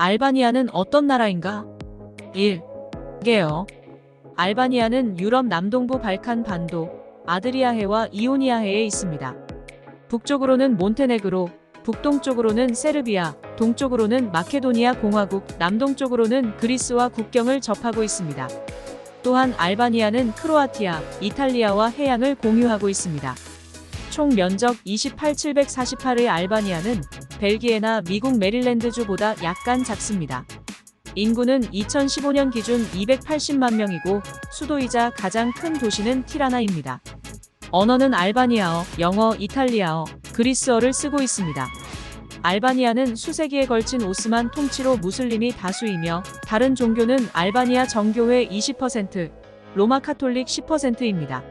알바니아는 어떤 나라인가? 1. 게요. 알바니아는 유럽 남동부 발칸 반도, 아드리아해와 이오니아해에 있습니다. 북쪽으로는 몬테네그로, 북동쪽으로는 세르비아, 동쪽으로는 마케도니아 공화국, 남동쪽으로는 그리스와 국경을 접하고 있습니다. 또한 알바니아는 크로아티아, 이탈리아와 해양을 공유하고 있습니다. 총 면적 28,748의 알바니아는 벨기에나 미국 메릴랜드주보다 약간 작습니다. 인구는 2015년 기준 280만 명이고 수도이자 가장 큰 도시는 티라나입니다. 언어는 알바니아어, 영어, 이탈리아어, 그리스어를 쓰고 있습니다. 알바니아는 수세기에 걸친 오스만 통치로 무슬림이 다수이며 다른 종교는 알바니아 정교회 20%, 로마 카톨릭 10%입니다.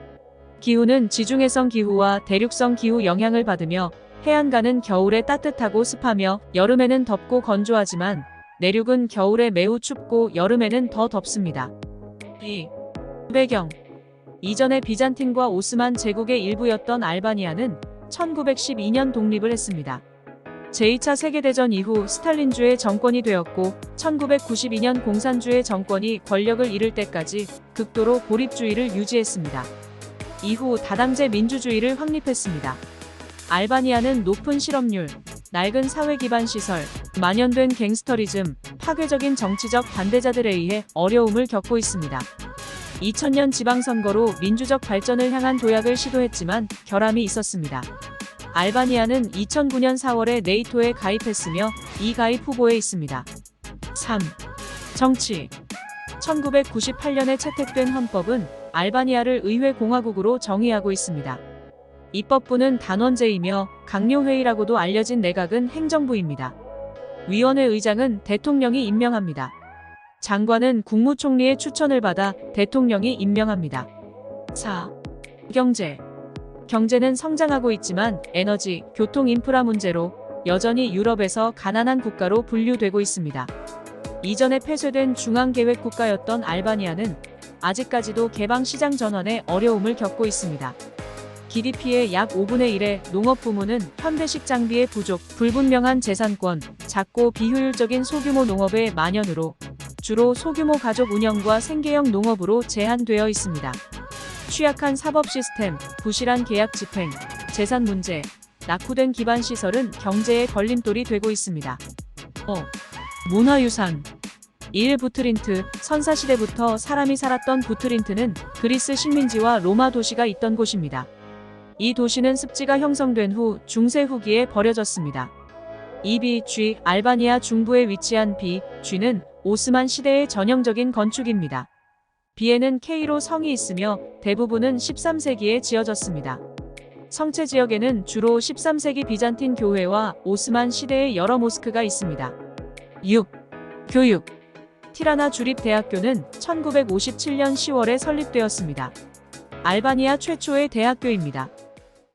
기후는 지중해성 기후와 대륙성 기후 영향을 받으며 해안가는 겨울에 따뜻하고 습하며 여름에는 덥고 건조하지만 내륙은 겨울에 매우 춥고 여름에는 더 덥습니다. 2. 배경 이전에 비잔틴과 오스만 제국의 일부였던 알바니아는 1912년 독립을 했습니다. 제2차 세계대전 이후 스탈린주의 정권이 되었고 1992년 공산주의 정권이 권력을 잃을 때까지 극도로 고립주의를 유지했습니다. 이후 다당제 민주주의를 확립했습니다. 알바니아는 높은 실업률, 낡은 사회 기반 시설, 만연된 갱스터리즘, 파괴적인 정치적 반대자들에 의해 어려움을 겪고 있습니다. 2000년 지방선거로 민주적 발전을 향한 도약을 시도했지만 결함이 있었습니다. 알바니아는 2009년 4월에 네이토에 가입했으며 이 가입 후보에 있습니다. 3. 정치 1998년에 채택된 헌법은 알바니아를 의회 공화국으로 정의하고 있습니다. 입법부는 단원제이며 강요회의라고도 알려진 내각은 행정부입니다. 위원회 의장은 대통령이 임명합니다. 장관은 국무총리의 추천을 받아 대통령이 임명합니다. 4. 경제 경제는 성장하고 있지만 에너지, 교통 인프라 문제로 여전히 유럽에서 가난한 국가로 분류되고 있습니다. 이전에 폐쇄된 중앙계획 국가였던 알바니아는 아직까지도 개방 시장 전환에 어려움을 겪고 있습니다. GDP의 약 5분의 1의 농업 부문은 현대식 장비의 부족, 불분명한 재산권, 작고 비효율적인 소규모 농업의 만연으로 주로 소규모 가족 운영과 생계형 농업으로 제한되어 있습니다. 취약한 사법 시스템, 부실한 계약 집행, 재산 문제, 낙후된 기반 시설은 경제의 걸림돌이 되고 있습니다. 어, 문화유산 1. 부트린트, 선사시대부터 사람이 살았던 부트린트는 그리스 식민지와 로마 도시가 있던 곳입니다. 이 도시는 습지가 형성된 후 중세 후기에 버려졌습니다. 2B G 알바니아 중부에 위치한 B G는 오스만 시대의 전형적인 건축입니다. B에는 K로 성이 있으며 대부분은 13세기에 지어졌습니다. 성체 지역에는 주로 13세기 비잔틴 교회와 오스만 시대의 여러 모스크가 있습니다. 6. 교육 티라나 주립대학교는 1957년 10월에 설립되었습니다. 알바니아 최초의 대학교입니다.